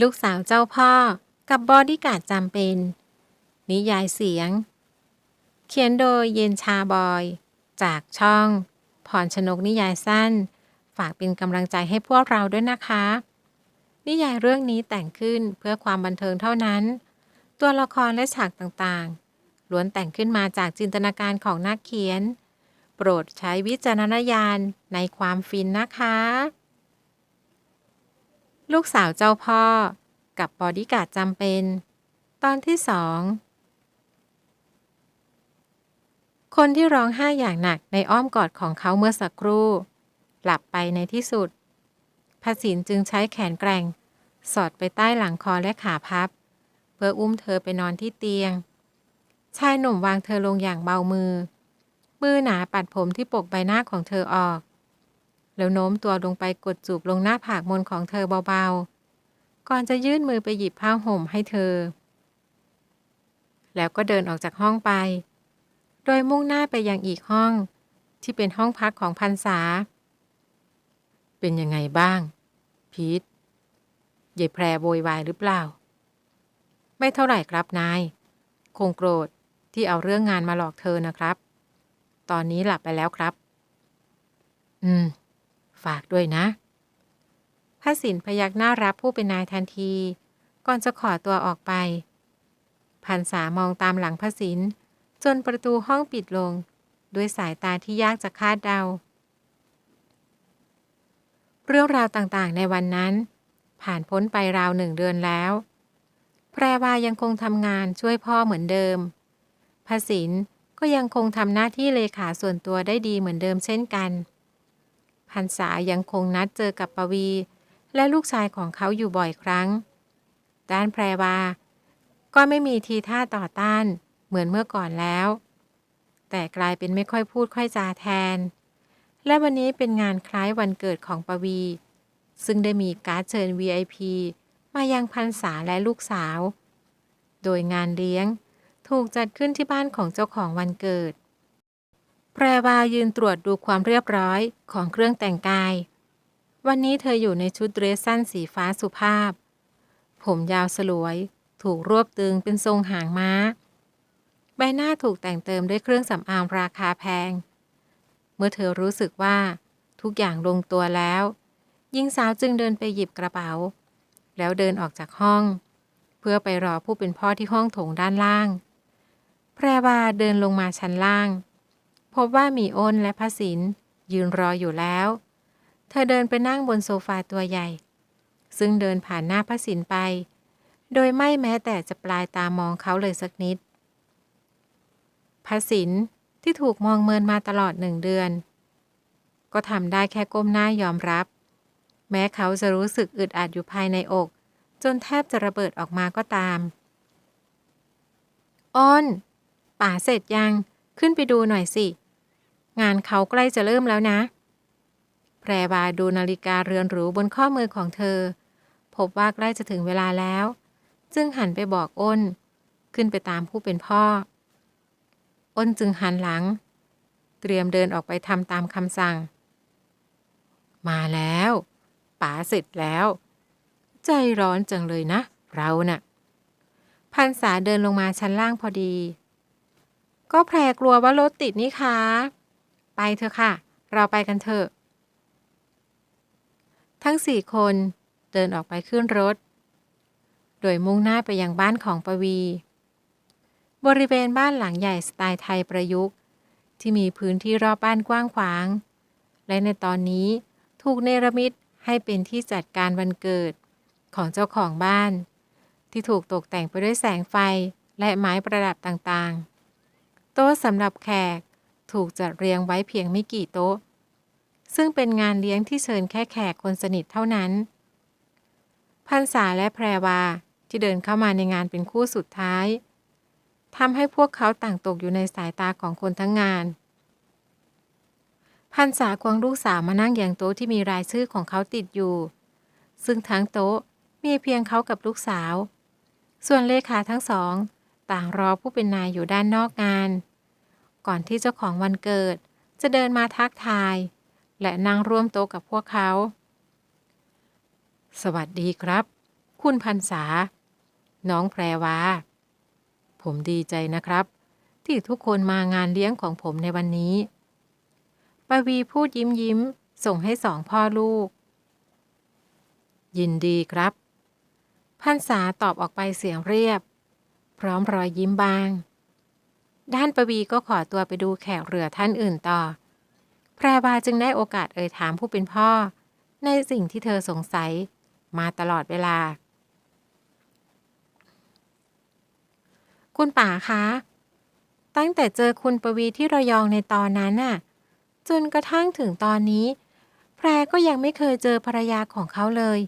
ลูกสาวเจ้าพ่อ กับบอดี้การ์ดจำเป็น นิยายเสียง เขียนโดยเย็นชาบอย จากช่องพรชนกนิยายสั้น ฝากเป็นกำลังใจให้พวกเราด้วยนะคะ นิยายเรื่องนี้แต่งขึ้นเพื่อความบันเทิงเท่านั้น ตัวละครและฉากต่างๆ ล้วนแต่งขึ้นมาจากจินตนาการของนักเขียน โปรดใช้วิจารณญาณในความฟินนะคะ ลูกสาวเจ้าพ่อ กับบอดี้การ์ดจำเป็น ตอนที่สองคนที่ร้องไห้อย่างหนักในอ้อมกอดของเขาเมื่อสักครู่ หลับไปในที่สุดพระสินจึงใช้แขนแกร่ง สอดไปใต้หลังคอและขาพับ เพื่ออุ้มเธอไปนอนที่เตียง ชายหนุ่มวางเธอลงอย่างเบามือ มือหนาปัดผมที่ปกใบหน้าของเธอออก แล้วโน้มตัวลงไปกดจูบลงหน้าผากมนของเธอเบาๆ ก่อนจะยื่นมือไปหยิบผ้าห่มให้เธอ แล้วก็เดินออกจากห้องไป โดยมุ่งหน้าไปยังอีกห้อง ที่เป็นห้องพักของพันษา เป็นยังไงบ้าง พีทยายแพรโวยวายหรือเปล่า ไม่เท่าไหร่ครับนาย คงโกรธที่เอาเรื่องงานมาหลอกเธอนะครับ ตอนนี้หลับไปแล้วครับ อืม ฝากด้วยนะพระสินพยักหน้ารับผู้เป็นนายทันที ก่อนจะขอตัวออกไป พันษามองตามหลังพระสินจนประตูห้องปิดลง ด้วยสายตาที่ยากจะคาดเดา เรื่องราวต่างๆ ในวันนั้น ผ่านพ้นไปราวหนึ่งเดือนแล้ว แพรวายังคงทำงานช่วยพ่อเหมือนเดิมพระสินก็ยังคงทำหน้าที่เลขาส่วนตัวได้ดีเหมือนเดิมเช่นกัน พันษายังคงนัดเจอกับปวี และลูกชายของเขาอยู่บ่อยครั้ง ด้านแพรวา ก็ไม่มีทีท่าต่อต้าน เหมือนเมื่อก่อนแล้ว แต่กลายเป็นไม่ค่อยพูดค่อยจาแทน และวันนี้เป็นงานคล้ายวันเกิดของปวี ซึ่งได้มีการเชิญ VIP มายังพันษาและลูกสาว โดยงานเลี้ยงถูกจัดขึ้นที่บ้านของเจ้าของวันเกิด แพรวายืนตรวจดูความเรียบร้อยของเครื่องแต่งกาย วันนี้เธออยู่ในชุดเดรสสั้นสีฟ้าสุภาพ ผมยาวสลวย ถูกรวบตึงเป็นทรงหางม้า ใบหน้าถูกแต่งเติมด้วยเครื่องสำอางราคาแพง เมื่อเธอรู้สึกว่า ทุกอย่างลงตัวแล้วหญิงสาวจึงเดินไปหยิบกระเป๋า แล้วเดินออกจากห้อง เพื่อไปรอผู้เป็นพ่อที่ห้องโถงด้านล่าง แพรวาเดินลงมาชั้นล่าง พบว่ามีอ้นและพระสินยืนรออยู่แล้ว เธอเดินไปนั่งบนโซฟาตัวใหญ่ ซึ่งเดินผ่านหน้าพระสินไป โดยไม่แม้แต่จะปลายตามองเขาเลยสักนิด พระสินที่ถูกมองเมินมาตลอดหนึ่งเดือน ก็ทำได้แค่ก้มหน้ายอมรับ แม้เขาจะรู้สึกอึดอัดอยู่ภายในอก จนแทบจะระเบิดออกมาก็ตาม อ้น ป่าเสร็จยัง ขึ้นไปดูหน่อยสิ งานเขาใกล้จะเริ่มแล้วนะ แพรวาดูนาฬิกาเรือนหรูบนข้อมือของเธอ พบว่าใกล้จะถึงเวลาแล้ว จึงหันไปบอกอ้น ขึ้นไปตามผู้เป็นพ่อ อ้นจึงหันหลัง เตรียมเดินออกไปทำตามคำสั่ง มาแล้วป๋าเสร็จแล้ว ใจร้อนจังเลยนะ เราน่ะพันษาเดินลงมาชั้นล่างพอดี ก็แพรกลัวว่ารถติดนี่คะ ไปเถอะค่ะ เราไปกันเถอะ ทั้งสี่คนเดินออกไปขึ้นรถ โดยมุ่งหน้าไปยังบ้านของปวี บริเวณบ้านหลังใหญ่สไตล์ไทยประยุกต์ ที่มีพื้นที่รอบบ้านกว้างขวาง และในตอนนี้ถูกเนรมิตให้เป็นที่จัดการวันเกิดของเจ้าของบ้าน ที่ถูกตกแต่งไปด้วยแสงไฟและไม้ประดับต่างๆ โต๊ะสำหรับแขก ถูกจัดเรียงไว้เพียงไม่กี่โต๊ะ ซึ่งเป็นงานเลี้ยงที่เชิญแค่แขกคนสนิทเท่านั้น พันษาและแพรวาที่เดินเข้ามาในงานเป็นคู่สุดท้ายทำให้พวกเขาต่างตกอยู่ในสายตาของคนทั้งงาน พันษาควงลูกสาวมานั่งอย่างโต๊ะที่มีรายชื่อของเขาติดอยู่ ซึ่งทั้งโต๊ะมีเพียงเขากับลูกสาว ส่วนเลขาทั้งสอง ต่างรอผู้เป็นนายอยู่ด้านนอกงาน ก่อนที่เจ้าของวันเกิด จะเดินมาทักทาย และนั่งร่วมโต๊ะกับพวกเขา สวัสดีครับ คุณพันษา น้องแพรวา ผมดีใจนะครับ ที่ทุกคนมางานเลี้ยงของผมในวันนี้ปวีพูดยิ้มยิ้ม ส่งให้สองพ่อลูก ยินดีครับ พันษาตอบออกไปเสียงเรียบ พร้อมรอยยิ้มบาง ด้านปวีก็ขอตัวไปดูแขกเรือท่านอื่นต่อ แพรวาจึงได้โอกาสเอ่ยถามผู้เป็นพ่อ ในสิ่งที่เธอสงสัยมาตลอดเวลา คุณป๋าคะ ตั้งแต่เจอคุณปวีที่ระยองในตอนนั้นน่ะ จนกระทั่งถึงตอนนี้ แพรก็ยังไม่เคยเจอภรรยาของเขาเลย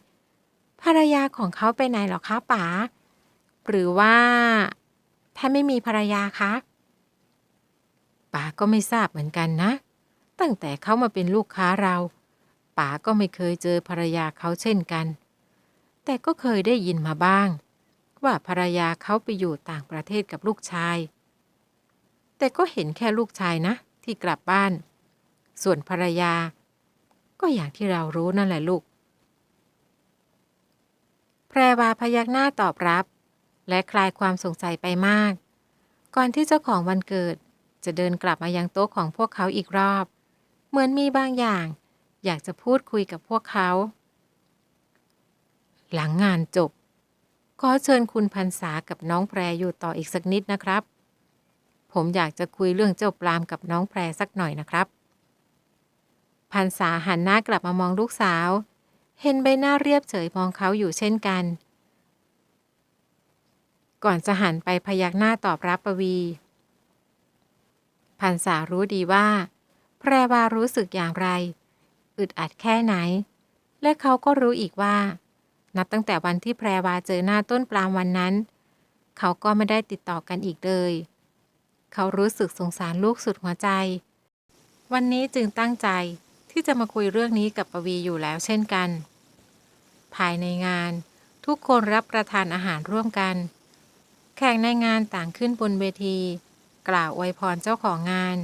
ภรรยาของเขาไปไหนหรอคะป๋าหรือว่าท่าไม่มีภรรยาคะ ป๋าก็ไม่ทราบเหมือนกันนะ ตั้งแต่เขามาเป็นลูกค้าเราป๋าก็ไม่เคยเจอภรรยาเขาเช่นกัน แต่ก็เคยได้ยินมาบ้าง ว่าภรรยาเขาไปอยู่ต่างประเทศกับลูกชาย แต่ก็เห็นแค่ลูกชายนะ ที่กลับบ้าน ส่วนภรรยา ก็อย่างที่เรารู้นั่นแหละลูก แพรวาพยักหน้าตอบรับ และคลายความสงสัยไปมาก ก่อนที่เจ้าของวันเกิด จะเดินกลับมายังโต๊ะของพวกเขาอีกรอบ เหมือนมีบางอย่าง อยากจะพูดคุยกับพวกเขา หลังงานจบ ขอเชิญคุณพันษากับน้องแพรอยู่ต่ออีกสักนิดนะครับ ผมอยากจะคุยเรื่องเจ้าปลามกับน้องแพรสักหน่อยนะครับ พันษาหันหน้ากลับมามองลูกสาว เห็นใบหน้าเรียบเฉยมองเขาอยู่เช่นกัน ก่อนจะหันไปพยักหน้าตอบรับปวี พันษารู้ดีว่า แพรวารู้สึกอย่างไร อึดอัดแค่ไหน และเขาก็รู้อีกว่า นับตั้งแต่วันที่แพรวาเจอหน้าต้นปลามวันนั้น เขาก็ไม่ได้ติดต่อกันอีกเลย เขารู้สึกสงสารลูกสุดหัวใจ วันนี้จึงตั้งใจที่จะมาคุยเรื่องนี้กับปวีอยู่แล้วเช่นกัน ภายในงาน ทุกคนรับประทานอาหารร่วมกัน แขกในงานต่างขึ้นบนเวที กล่าวอวยพรเจ้าของงาน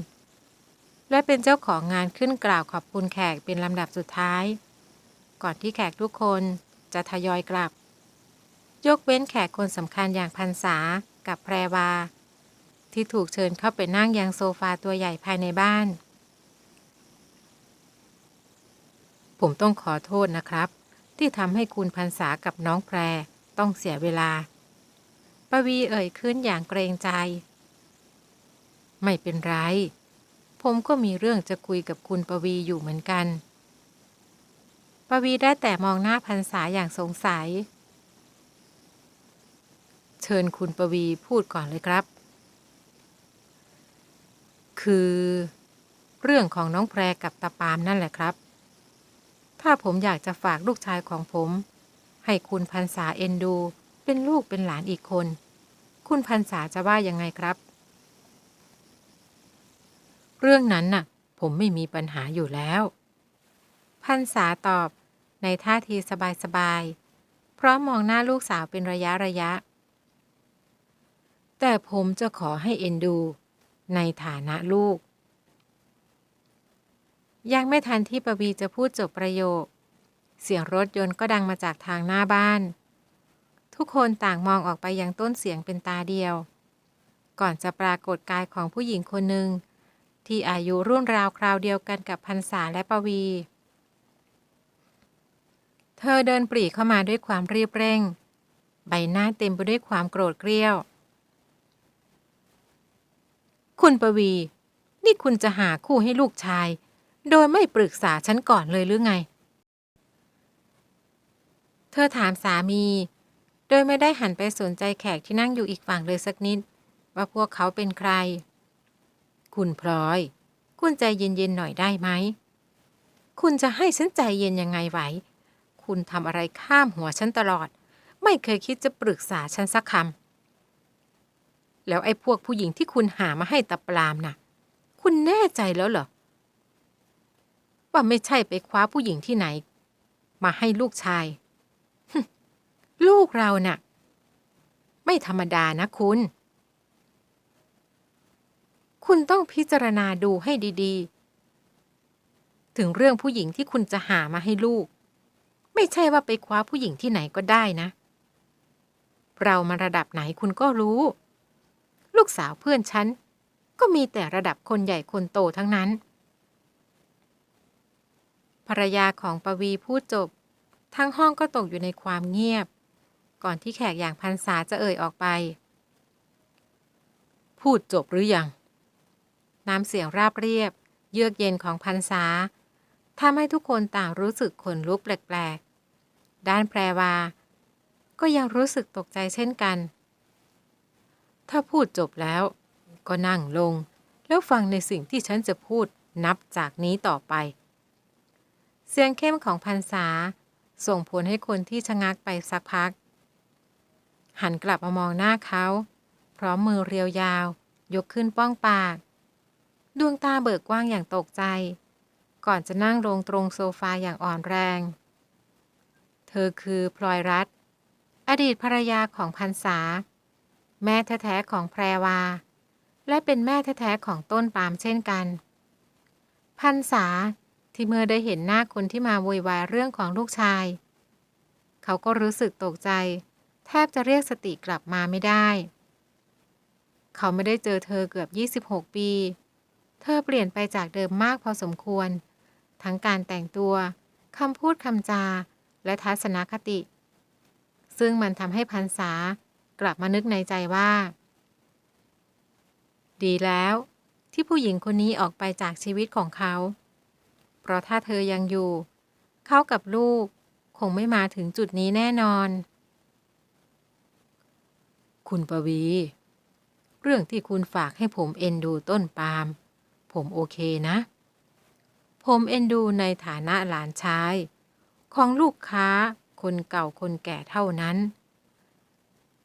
และเป็นเจ้าของงานขึ้นกล่าวขอบคุณแขกเป็นลำดับสุดท้าย ก่อนที่แขกทุกคนจะทยอยกลับ ยกเว้นแขกคนสำคัญอย่างพันษากับแพรวา ที่ถูกเชิญเข้าไปนั่งยังโซฟาตัวใหญ่ภายในบ้าน ผมต้องขอโทษนะครับ ที่ทำให้คุณพันษากับน้องแพรต้องเสียเวลาปวีเอ่ยขึ้นอย่างเกรงใจ ไม่เป็นไร ผมก็มีเรื่องจะคุยกับคุณปวีอยู่เหมือนกัน ปวีได้แต่มองหน้าพันษาอย่างสงสัย เชิญคุณปวีพูดก่อนเลยครับ คือ เรื่องของน้องแพรกับตาปามนั่นแหละครับ ถ้าผมอยากจะฝากลูกชายของผม ให้คุณพันษาเอ็นดู เป็นลูกเป็นหลานอีกคน คุณพันษาจะว่ายังไงครับ เรื่องนั้นน่ะ ผมไม่มีปัญหาอยู่แล้ว พันษาตอบในท่าทีสบายๆ เพราะมองหน้าลูกสาวเป็นระยะระยะ แต่ผมจะขอให้เอ็นดู ในฐานะลูก ยังไม่ทันที่ปวีจะพูดจบประโยค เสียงรถยนต์ก็ดังมาจากทางหน้าบ้าน ทุกคนต่างมองออกไปยังต้นเสียงเป็นตาเดียว ก่อนจะปรากฏกายของผู้หญิงคนหนึ่ง ที่อายุรุ่นราวคราวเดียวกันกับพันษาและปวี เธอเดินปรีเข้ามาด้วยความรีบเร่ง ใบหน้าเต็มไปด้วยความโกรธเกรี้ยว คุณปวี นี่คุณจะหาคู่ให้ลูกชาย โดยไม่ปรึกษาฉันก่อนเลยหรือไง เธอถามสามี โดยไม่ได้หันไปสนใจแขกที่นั่งอยู่อีกฝั่งเลยสักนิด ว่าพวกเขาเป็นใคร คุณพลอย คุณใจเย็นๆหน่อยได้ไหม คุณจะให้ฉันใจเย็นยังไงไหว คุณทำอะไรข้ามหัวฉันตลอด ไม่เคยคิดจะปรึกษาฉันสักคำ แล้วไอ้พวกผู้หญิงที่คุณหามาให้ตะปรามน่ะ คุณแน่ใจแล้วเหรอ ว่าไม่ใช่ไปคว้าผู้หญิงที่ไหน มาให้ลูกชาย ลูกเราน่ะ ไม่ธรรมดานะคุณ คุณต้องพิจารณาดูให้ดีๆ ถึงเรื่องผู้หญิงที่คุณจะหามาให้ลูก ไม่ใช่ว่าไปคว้าผู้หญิงที่ไหนก็ได้นะ เรามาระดับไหนคุณก็รู้ ลูกสาวเพื่อนฉัน ก็มีแต่ระดับคนใหญ่คนโตทั้งนั้น ภรรยาของปวีพูดจบ ทั้งห้องก็ตกอยู่ในความเงียบ ก่อนที่แขกอย่างพันษาจะเอ่ยออกไป พูดจบหรือยัง น้ำเสียงราบเรียบ เยือกเย็นของพันษาทำให้ทุกคนต่างรู้สึกขนลุกแปลกๆ ด้านแพรวา ก็ยังรู้สึกตกใจเช่นกัน ถ้าพูดจบแล้ว ก็นั่งลง แล้วฟังในสิ่งที่ฉันจะพูดนับจากนี้ต่อไป เสียงเข้มของพันษา ส่งผลให้คนที่ชะงักไปสักพัก หันกลับมามองหน้าเขา พร้อมมือเรียวยาว ยกขึ้นป้องปาก ดวงตาเบิกกว้างอย่างตกใจ ก่อนจะนั่งลงตรงโซฟาอย่างอ่อนแรง เธอคือพลอยรัตอดีตภรรยาของพันษา แม่แท้ๆของแพรวา และเป็นแม่แท้ๆของต้นปาล์มเช่นกัน พันษาที่เมื่อได้เห็นหน้าคนที่มาโวยวายเรื่องของลูกชาย เขาก็รู้สึกตกใจ แทบจะเรียกสติกลับมาไม่ได้ เขาไม่ได้เจอเธอเกือบ 26 ปี เธอเปลี่ยนไปจากเดิมมากพอสมควร ทั้งการแต่งตัวคำพูดคำจา และทัศนคติ ซึ่งมันทำให้พันษากลับมานึกในใจว่า ดีแล้ว ที่ผู้หญิงคนนี้ออกไปจากชีวิตของเขา เพราะถ้าเธอยังอยู่ เขากับลูกคงไม่มาถึงจุดนี้แน่นอน คุณปวี เรื่องที่คุณฝากให้ผมเอ็นดูต้นปาล์ม ผมโอเคนะ ผมเอ็นดูในฐานะหลานชาย ของลูกค้าคนเก่าคนแก่เท่านั้น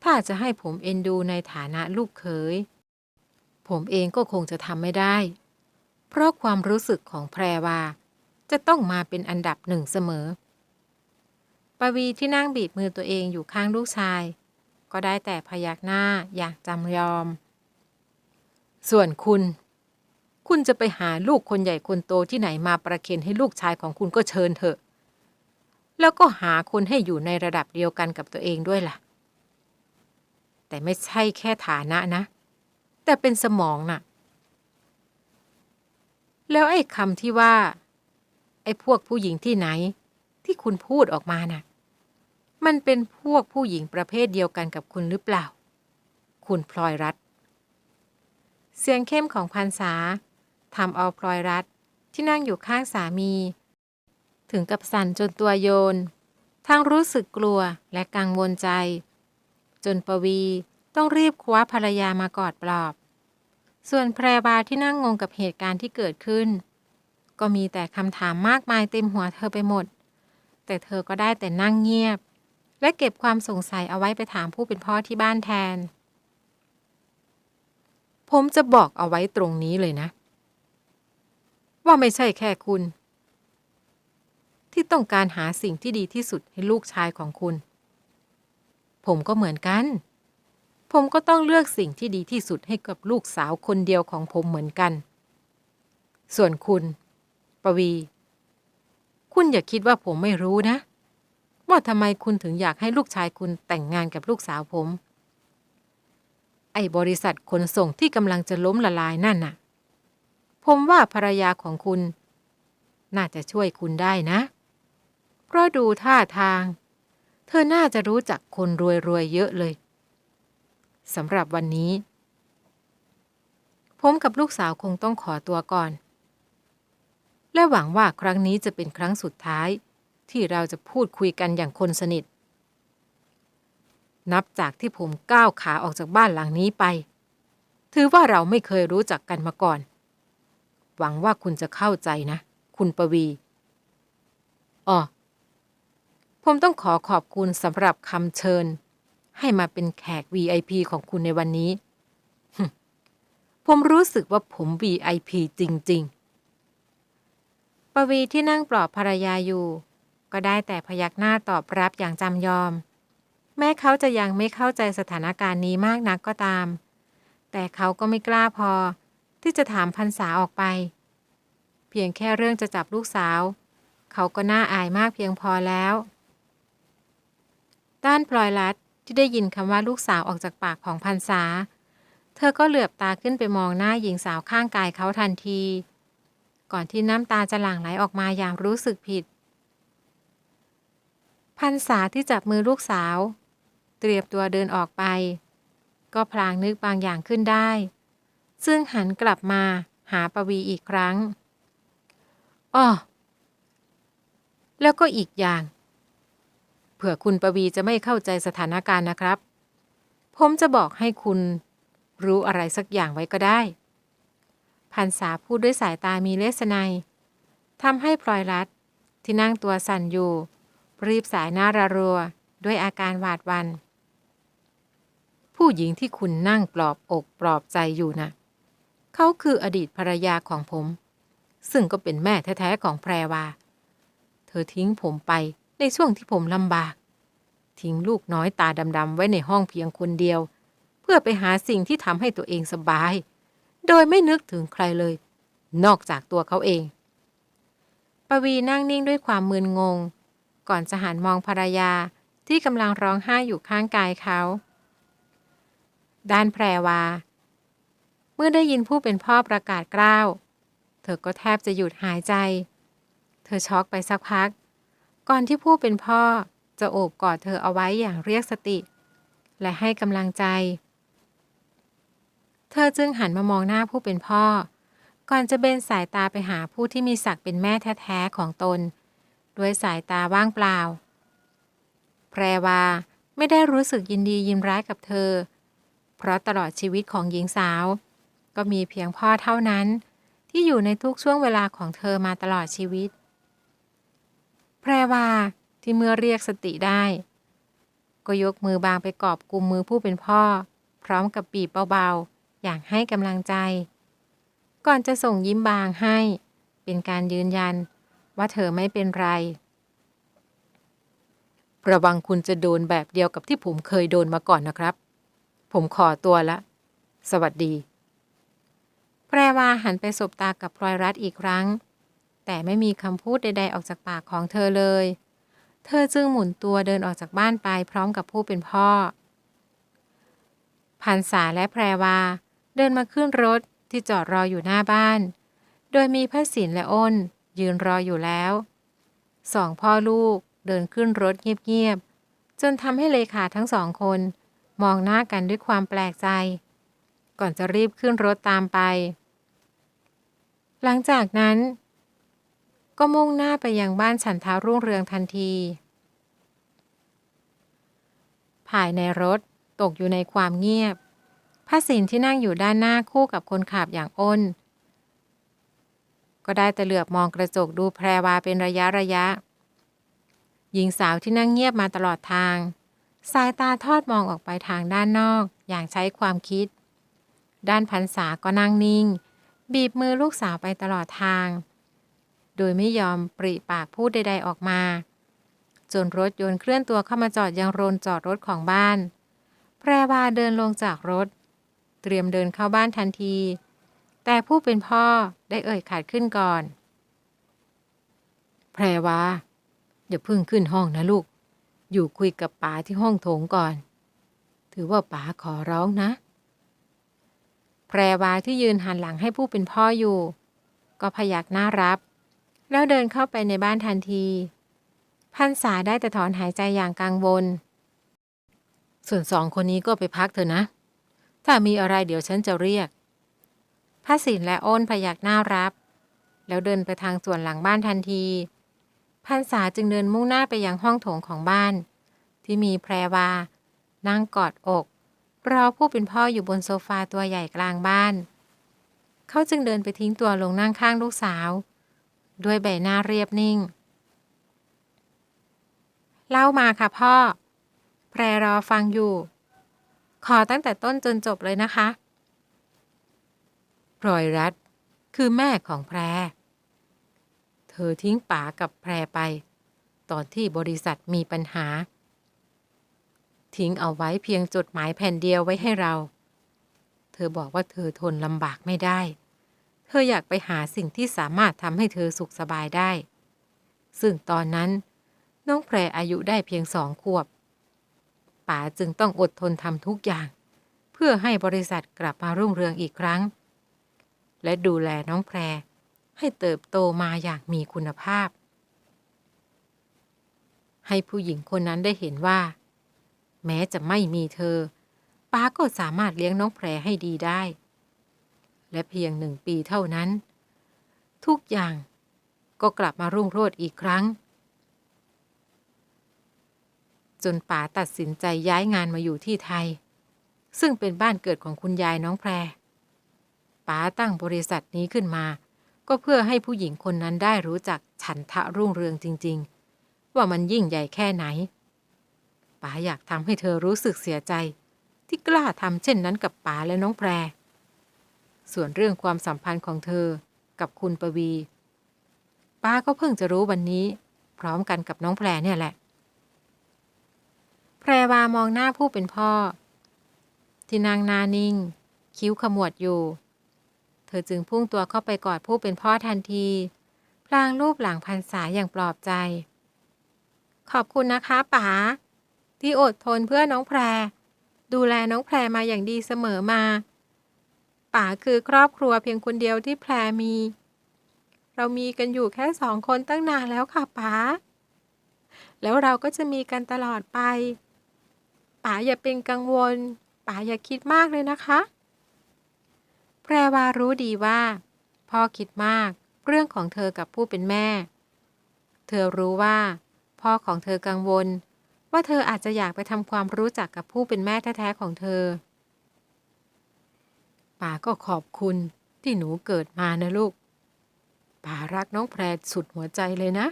ถ้าจะให้ผมเอ็นดูในฐานะลูกเขย ผมเองก็คงจะทำไม่ได้ เพราะความรู้สึกของแพรวา จะต้องมาเป็นอันดับหนึ่งเสมอปวีที่นั่งบีบมือตัวเองอยู่ข้างลูกชาย ก็ได้แต่พยักหน้าอยากจำยอม ส่วนคุณ คุณจะไปหาลูกคนใหญ่คนโตที่ไหนมาประเคนให้ลูกชายของคุณก็เชิญเถอะ แล้วก็หาคนให้อยู่ในระดับเดียวกันกับตัวเองด้วยล่ะ แต่ไม่ใช่แค่ฐานะนะ แต่เป็นสมองน่ะ แล้วไอ้คำที่ว่า ไอ้พวกผู้หญิงที่ไหน ที่คุณพูดออกมาน่ะ มันเป็นพวกผู้หญิงประเภทเดียวกันกับคุณหรือเปล่า คุณพลอยรัตเสียงเข้มของพันษา ทำเอาพลอยรัตที่นั่งอยู่ข้างสามี ถึงกับสั่นจนตัวโยน ทั้งรู้สึกกลัวและกังวลใจ จนปวีต้องรีบคว้าภรรยามากอดปลอบ ส่วนแพรบาที่นั่งงงกับเหตุการณ์ที่เกิดขึ้น ก็มีแต่คำถามมากมายเต็มหัวเธอไปหมด แต่เธอก็ได้แต่นั่งเงียบ และเก็บความสงสัยเอาไว้ไปถามผู้เป็นพ่อที่บ้านแทน ผมจะบอกเอาไว้ตรงนี้เลยนะ ว่าไม่ใช่แค่คุณ ที่ต้องการหาสิ่งที่ดีที่สุดให้ลูกชายของคุณ ผมก็เหมือนกัน ผมก็ต้องเลือกสิ่งที่ดีที่สุดให้กับลูกสาวคนเดียวของผมเหมือนกัน ส่วนคุณ ปวี คุณอย่าคิดว่าผมไม่รู้นะ ว่าทำไมคุณถึงอยากให้ลูกชายคุณแต่งงานกับลูกสาวผมไอ้บริษัทขนส่งที่กำลังจะล้มละลายนั่นน่ะ ผมว่าภรรยาของคุณ น่าจะช่วยคุณได้นะ เพราะดูท่าทาง เธอน่าจะรู้จักคนรวยๆเยอะเลยสำหรับวันนี้ ผมกับลูกสาวคงต้องขอตัวก่อน และหวังว่าครั้งนี้จะเป็นครั้งสุดท้าย ที่เราจะพูดคุยกันอย่างคนสนิท นับจากที่ผมก้าวขาออกจากบ้านหลังนี้ไป ถือว่าเราไม่เคยรู้จักกันมาก่อน หวังว่าคุณจะเข้าใจนะ คุณปวีอ๋อผมต้องขอขอบคุณสำหรับคำเชิญ ให้มาเป็นแขก VIP ของคุณในวันนี้ ผมรู้สึกว่าผม VIP จริง ๆ ปวีที่นั่งปลอบภรรยาอยู่ ก็ได้แต่พยักหน้าตอบรับอย่างจำยอม แม้เขาจะยังไม่เข้าใจสถานการณ์นี้มากนักก็ตาม แต่เขาก็ไม่กล้าพอ ที่จะถามพันษาออกไป เพียงแค่เรื่องจะจับลูกสาว เขาก็น่าอายมากเพียงพอแล้ว ด้านพลอยรัตน์ที่ได้ยินคำว่าลูกสาวออกจากปากของพันษา เธอก็เหลือบตาขึ้นไปมองหน้าหญิงสาวข้างกายเขาทันที ก่อนที่น้ำตาจะหลั่งไหลออกมาอย่างรู้สึกผิด พันษาที่จับมือลูกสาว เตรียมตัวเดินออกไป ก็พลางนึกบางอย่างขึ้นได้ ซึ่งหันกลับมาหาปวีอีกครั้งอ้อแล้วก็อีกอย่าง เผื่อคุณปวีจะไม่เข้าใจสถานการณ์นะครับ ผมจะบอกให้คุณรู้อะไรสักอย่างไว้ก็ได้ พันษาพูดด้วยสายตามีเลสไนยทำให้พลอยรัตที่นั่งตัวสั่นอยู่ รีบสายหน้าระรัว ด้วยอาการหวาดวัน ผู้หญิงที่คุณนั่งปลอบอกปลอบใจอยู่นะ่ะ เขาคืออดีตภรรยาของผม ซึ่งก็เป็นแม่แท้ๆของแพรวา เธอทิ้งผมไปในช่วงที่ผมลำบาก ทิ้งลูกน้อยตาดำๆไว้ในห้องเพียงคนเดียว เพื่อไปหาสิ่งที่ทำให้ตัวเองสบาย โดยไม่นึกถึงใครเลย นอกจากตัวเขาเอง ปวีนั่งนิ่งด้วยความมึนงง ก่อนจะหันมองภรรยาที่กำลังร้องไห้อยู่ข้างกายเขา ด้านแพรวา มื่อได้ยินผู้เป็นพ่อประกาศกล้าว เธอก็แทบจะหยุดหายใจ เธอช็อกไปสักพัก ก่อนที่ผู้เป็นพ่อจะโอบกอดเธอเอาไว้อย่างเรียกสติ และให้กำลังใจ เธอจึงหันมามองหน้าผู้เป็นพ่อ ก่อนจะเบนสายตาไปหาผู้ที่มีศักดิ์เป็นแม่แท้ๆของตน ด้วยสายตาว่างเปล่า แพรวาไม่ได้รู้สึกยินดียินร้ายกับเธอ เพราะตลอดชีวิตของหญิงสาว ก็มีเพียงพ่อเท่านั้น ที่อยู่ในทุกช่วงเวลาของเธอมาตลอดชีวิต แพรวาที่เมื่อเรียกสติได้ ก็ยกมือบางไปกอบกุมมือผู้เป็นพ่อ พร้อมกับบีบเบาๆ อย่างให้กำลังใจ ก่อนจะส่งยิ้มบางให้ เป็นการยืนยันว่าเธอไม่เป็นไร ระวังคุณจะโดนแบบเดียวกับที่ผมเคยโดนมาก่อนนะครับ ผมขอตัวละ สวัสดี แพรวาหันไปสบตากับพลอยรัตอีกครั้ง แต่ไม่มีคำพูดใด ๆ ออกจากปากของเธอเลย เธอจึงหมุนตัวเดินออกจากบ้านไปพร้อมกับผู้เป็นพ่อ พันษาและแพรวา เดินมาขึ้นรถที่จอดรออยู่หน้าบ้าน โดยมีพระศิลและอ้น ยืนรออยู่แล้ว สองพ่อลูกเดินขึ้นรถเงียบๆจนทำให้เลขาทั้งสองคน มองหน้ากันด้วยความแปลกใจ ก่อนจะรีบขึ้นรถตามไป หลังจากนั้น ก็มุ่งหน้าไปยังบ้านฉันท้ารุ่งเรืองทันที ภายในรถตกอยู่ในความเงียบพระสินที่นั่งอยู่ด้านหน้าคู่กับคนขับอย่างอ้น ก็ได้แต่เหลือบมองกระจกดูแพรวาเป็นระยะระยะ หญิงสาวที่นั่งเงียบมาตลอดทาง สายตาทอดมองออกไปทางด้านนอกอย่างใช้ความคิด ด้านพันษาก็นั่งนิ่ง บีบมือลูกสาวไปตลอดทาง โดยไม่ยอมปริปากพูดใด ๆ ออกมา จนรถยนต์เคลื่อนตัวเข้ามาจอดยังโรนจอดรถของบ้าน แพรวาเดินลงจากรถ เตรียมเดินเข้าบ้านทันที แต่ผู้เป็นพ่อได้เอ่ยขาดขึ้นก่อน แพรวาอย่าพิ่งขึ้นห้องนะลูก อยู่คุยกับป๋าที่ห้องโถงก่อน ถือว่าป๋าขอร้องนะ แพรวาที่ยืนหันหลังให้ผู้เป็นพ่ออยู่ ก็พยักหน้ารับ แล้วเดินเข้าไปในบ้านทันที พันษาได้แต่ถอนหายใจอย่างกังวล ส่วนสองคนนี้ก็ไปพักเถอะนะ ถ้ามีอะไรเดี๋ยวฉันจะเรียกพระศิลและอ้นพยักหน้ารับ แล้วเดินไปทางส่วนหลังบ้านทันที พันษาจึงเดินมุ่งหน้าไปยังห้องโถงของบ้าน ที่มีแพรวา นั่งกอดอก รอผู้เป็นพ่ออยู่บนโซฟาตัวใหญ่กลางบ้าน เขาจึงเดินไปทิ้งตัวลงนั่งข้างลูกสาว ด้วยใบหน้าเรียบนิ่ง เล่ามาค่ะพ่อ แพรรอฟังอยู่ ขอตั้งแต่ต้นจนจบเลยนะคะพลอยรัตคือแม่ของแพร เธอทิ้งป๋ากับแพรไป ตอนที่บริษัทมีปัญหา ทิ้งเอาไว้เพียงจดหมายแผ่นเดียวไว้ให้เรา เธอบอกว่าเธอทนลำบากไม่ได้ เธออยากไปหาสิ่งที่สามารถทำให้เธอสุขสบายได้ ซึ่งตอนนั้น น้องแพรอายุได้เพียงสองขวบป๋าจึงต้องอดทนทำทุกอย่าง เพื่อให้บริษัทกลับมารุ่งเรืองอีกครั้ง และดูแลน้องแพรให้เติบโตมาอย่างมีคุณภาพ ให้ผู้หญิงคนนั้นได้เห็นว่า แม้จะไม่มีเธอป้าก็สามารถเลี้ยงน้องแพรให้ดีได้ และเพียงหนึ่งปีเท่านั้น ทุกอย่างก็กลับมารุ่งโรจน์อีกครั้ง จนป๋าตัดสินใจย้ายงานมาอยู่ที่ไทย ซึ่งเป็นบ้านเกิดของคุณยายน้องแพรป๋าตั้งบริษัทนี้ขึ้นมา ก็เพื่อให้ผู้หญิงคนนั้นได้รู้จักฉันทะรุ่งเรืองจริง ๆ ว่ามันยิ่งใหญ่แค่ไหน ป๋าอยากทำให้เธอรู้สึกเสียใจ ที่กล้าทำเช่นนั้นกับป๋าและน้องแพร ส่วนเรื่องความสัมพันธ์ของเธอกับคุณปวีป้าก็เพิ่งจะรู้วันนี้ พร้อมกันกับน้องแพรเนี่ยแหละ แพรวามองหน้าผู้เป็นพ่อ ที่นางนานิ่ง คิ้วขมวดอยู่ เธอจึงพุ่งตัวเข้าไปกอดผู้เป็นพ่อทันทีพลางรูปหลังพันษาอย่างปลอบใจ ขอบคุณนะคะป๋า ที่อดทนเพื่อน้องแพร ดูแลน้องแพรมาอย่างดีเสมอมา ป๋าคือครอบครัวเพียงคนเดียวที่แพรมี เรามีกันอยู่แค่สองคนตั้งนานแล้วค่ะป๋าแล้วเราก็จะมีกันตลอดไปป๋าอย่าเป็นกังวลป๋าอย่าคิดมากเลยนะคะ แพรวารู้ดีว่าพ่อคิดมากเรื่องของเธอกับผู้เป็นแม่ เธอรู้ว่า พ่อของเธอกังวล ว่าเธออาจจะอยากไปทำความรู้จักกับผู้เป็นแม่แท้ๆของเธอป๋าก็ขอบคุณที่หนูเกิดมานะลูกป๋ารักน้องแพรสุดหัวใจเลยนะ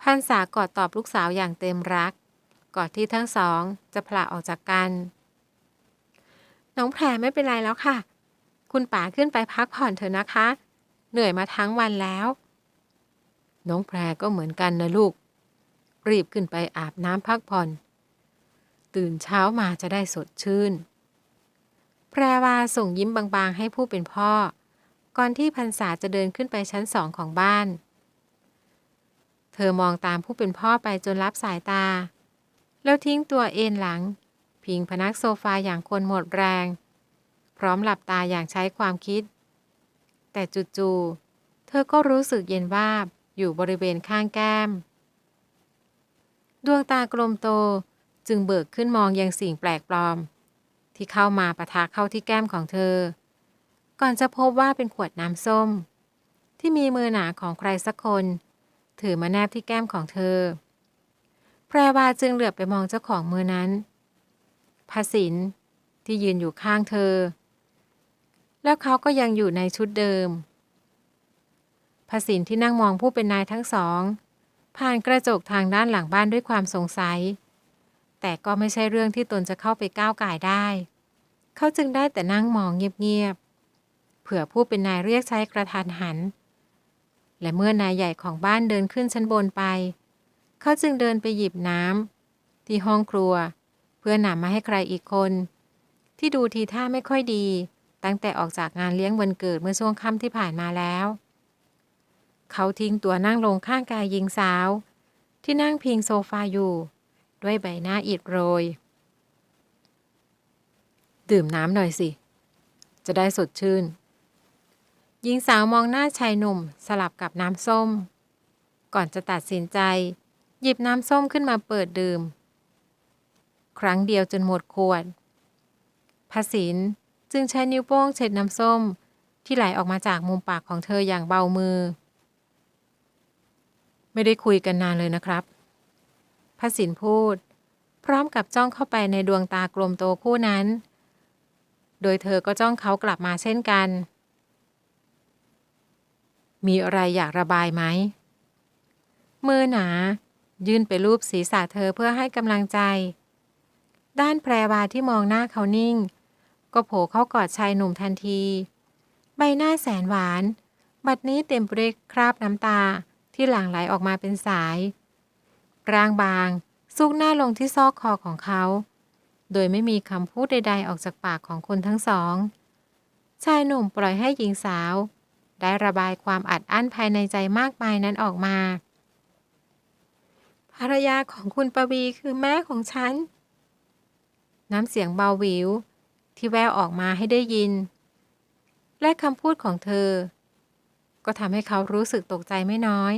พันษากอดตอบลูกสาวอย่างเต็มรัก กอดที่ทั้งสองจะผละออกจากกัน น้องแพรไม่เป็นไรแล้วค่ะ คุณป๋าขึ้นไปพักผ่อนเถอะนะคะ เหนื่อยมาทั้งวันแล้ว น้องแพรก็เหมือนกันนะลูก รีบขึ้นไปอาบน้ำพักผ่อน ตื่นเช้ามาจะได้สดชื่น แพรวาส่งยิ้มบางๆ ให้ผู้เป็นพ่อ ก่อนที่พันษาจะเดินขึ้นไปชั้นสองของบ้าน เธอมองตามผู้เป็นพ่อไปจนรับสายตา แล้วทิ้งตัวเอนหลัง พิงพนักโซฟาอย่างคนหมดแรง พร้อมหลับตาอย่างใช้ความคิด แต่จู่ๆเธอก็รู้สึกเย็นวาบอยู่บริเวณข้างแก้ม ดวงตากลมโตจึงเบิกขึ้นมองยังสิ่งแปลกปลอม ที่เข้ามาปะทะเข้าที่แก้มของเธอ ก่อนจะพบว่าเป็นขวดน้ำส้ม ที่มีมือหนาของใครสักคน ถือมาแนบที่แก้มของเธอ แพรวาจึงเหลือบไปมองเจ้าของมือนั้นภาสินที่ยืนอยู่ข้างเธอ แล้วเขาก็ยังอยู่ในชุดเดิมภาสินที่นั่งมองผู้เป็นนายทั้งสอง ผ่านกระจกทางด้านหลังบ้านด้วยความสงสัย แต่ก็ไม่ใช่เรื่องที่ตนจะเข้าไปก้าวไก่ได้ เขาจึงได้แต่นั่งมองเงียบๆ เผื่อผู้เป็นนายเรียกใช้กระทานหัน และเมื่อนายใหญ่ของบ้านเดินขึ้นชั้นบนไป เขาจึงเดินไปหยิบน้ำที่ห้องครัว เพื่อนำมาให้ใครอีกคน ที่ดูทีท่าไม่ค่อยดี ตั้งแต่ออกจากงานเลี้ยงวันเกิดเมื่อช่วงค่ำที่ผ่านมาแล้ว เขาทิ้งตัวนั่งลงข้างกายหญิงสาว ที่นั่งพิงโซฟาอยู่ ด้วยใบหน้าอิดโรย ดื่มน้ำหน่อยสิ จะได้สดชื่น หญิงสาวมองหน้าชายหนุ่มสลับกับน้ำส้ม ก่อนจะตัดสินใจ หยิบน้ำส้มขึ้นมาเปิดดื่ม ครั้งเดียวจนหมดขวดพสินจึงใช้นิ้วโป้งเช็ดน้ำส้มที่ไหลออกมาจากมุมปากของเธออย่างเบามือ ไม่ได้คุยกันนานเลยนะครับพระสินพูด พร้อมกับจ้องเข้าไปในดวงตากลมโตคู่นั้น โดยเธอก็จ้องเขากลับมาเช่นกัน มีอะไรอยากระบายไหม มือหนา ยื่นไปรูปศีรษะเธอเพื่อให้กำลังใจ ด้านแพรวาที่มองหน้าเขานิ่ง ก็โผล่เข้ากอดชายหนุ่มทันที ใบหน้าแสนหวาน บัดนี้เต็มไปด้วยคราบน้ำตา ที่หลั่งไหลออกมาเป็นสาย ร่างบาง ซุกหน้าลงที่ซอกคอของเขา โดยไม่มีคำพูดใด ๆ ออกจากปากของคนทั้งสอง ชายหนุ่มปล่อยให้หญิงสาว ได้ระบายความอัดอั้นภายในใจมากมายนั้นออกมา ภรรยาของคุณปวีคือแม่ของฉัน น้ำเสียงเบาหวิว ที่แววออกมาให้ได้ยิน และคำพูดของเธอ ก็ทำให้เขารู้สึกตกใจไม่น้อย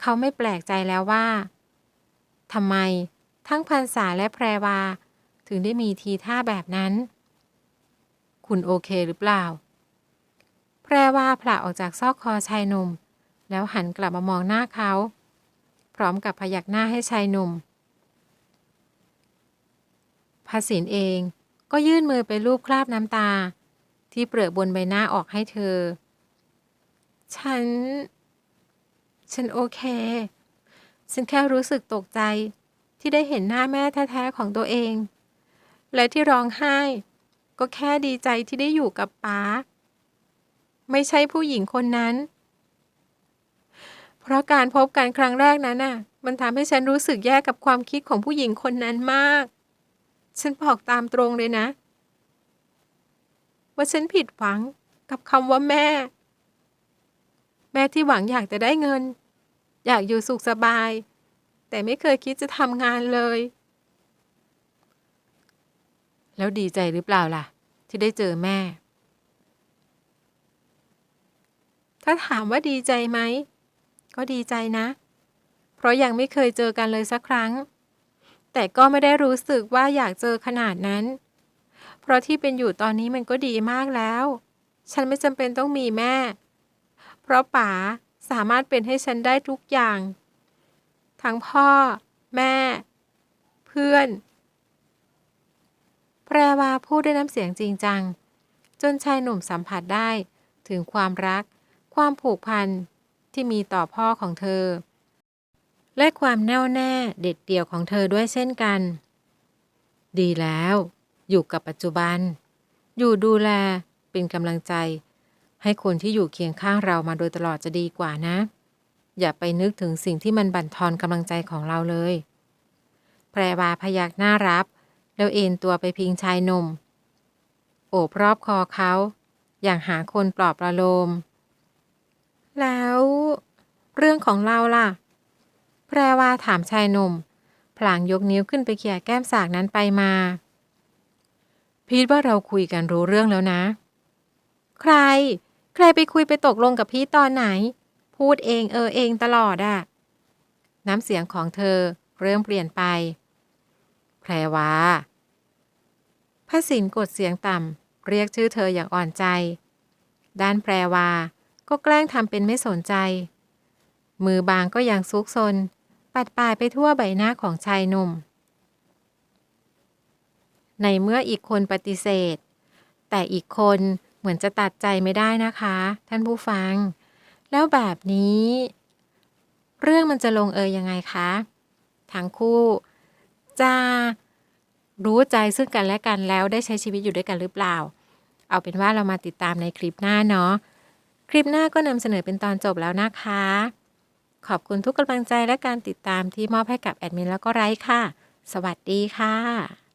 เขาไม่แปลกใจแล้วว่าทำไมทั้งพันษาและแพรวา ถึงได้มีทีท่าแบบนั้น คุณโอเคหรือเปล่า แพรวาผละออกจากซอกคอชายหนุ่ม แล้วหันกลับมามองหน้าเขา พร้อมกับพยักหน้าให้ชายหนุ่มภาสินเองก็ยื่นมือไปลูบคราบน้ำตา ที่เปลือกบนใบหน้าออกให้เธอ ฉัน ฉันโอเค ฉันแค่รู้สึกตกใจ ที่ได้เห็นหน้าแม่แท้ๆของตัวเอง และที่ร้องไห้ ก็แค่ดีใจที่ได้อยู่กับป๊าไม่ใช่ผู้หญิงคนนั้น เพราะการพบกันครั้งแรกนั้นน่ะ มันทำให้ฉันรู้สึกแย่กับความคิดของผู้หญิงคนนั้นมาก ฉันบอกตามตรงเลยนะ ว่าฉันผิดหวังกับคำว่าแม่ แม่ที่หวังอยากจะได้เงิน อยากอยู่สุขสบาย แต่ไม่เคยคิดจะทำงานเลย แล้วดีใจหรือเปล่าล่ะ ที่ได้เจอแม่ ถ้าถามว่าดีใจไหม ก็ดีใจนะ เพราะยังไม่เคยเจอกันเลยสักครั้ง แต่ก็ไม่ได้รู้สึกว่าอยากเจอขนาดนั้น เพราะที่เป็นอยู่ตอนนี้มันก็ดีมากแล้ว ฉันไม่จำเป็นต้องมีแม่ เพราะป๋าสามารถเป็นให้ฉันได้ทุกอย่าง ทั้งพ่อ แม่ เพื่อน แพรวาพูดด้วยน้ำเสียงจริงจัง จนชายหนุ่มสัมผัสได้ถึงความรัก ความผูกพันที่มีต่อพ่อของเธอ และความแน่วแน่เด็ดเดี่ยวของเธอด้วยเช่นกัน ดีแล้ว อยู่กับปัจจุบัน อยู่ดูแลเป็นกำลังใจ ให้คนที่อยู่เคียงข้างเรามาโดยตลอดจะดีกว่านะ อย่าไปนึกถึงสิ่งที่มันบั่นทอนกำลังใจของเราเลย แพรวาพยักหน้ารับ แล้วเอนตัวไปพิงชายหนุ่ม โอบรอบคอเขา อย่างหาคนปลอบประโลม แล้ว เรื่องของเราล่ะ แพรวาถามชายหนุ่ม พลางยกนิ้วขึ้นไปเขี่ยแก้มสากนั้นไปมา พีทว่าเราคุยกันรู้เรื่องแล้วนะ ใคร ใครไปคุยไปตกลงกับพีทตอนไหน พูดเองเออเองตลอดอะน้ำเสียงของเธอเริ่มเปลี่ยนไป แพรวาพระสินกดเสียงต่ำเรียกชื่อเธออย่างอ่อนใจ ด้านแพรวา ก็แกล้งทำเป็นไม่สนใจ มือบางก็ยังซุกซน ปัดป่ายไปทั่วใบหน้าของชายหนุ่ม ในเมื่ออีกคนปฏิเสธ แต่อีกคน เหมือนจะตัดใจไม่ได้นะคะ ท่านผู้ฟัง แล้วแบบนี้ เรื่องมันจะลงเอยยังไงคะทั้งคู่ จะรู้ใจซึ่งกันและกันแล้วได้ใช้ชีวิตอยู่ด้วยกันหรือเปล่า เอาเป็นว่าเรามาติดตามในคลิปหน้าเนาะคลิปหน้าก็นำเสนอเป็นตอนจบแล้วนะคะ ขอบคุณทุกกำลังใจและการติดตามที่มอบให้กับแอดมินแล้วก็ไร้ค่ะ สวัสดีค่ะ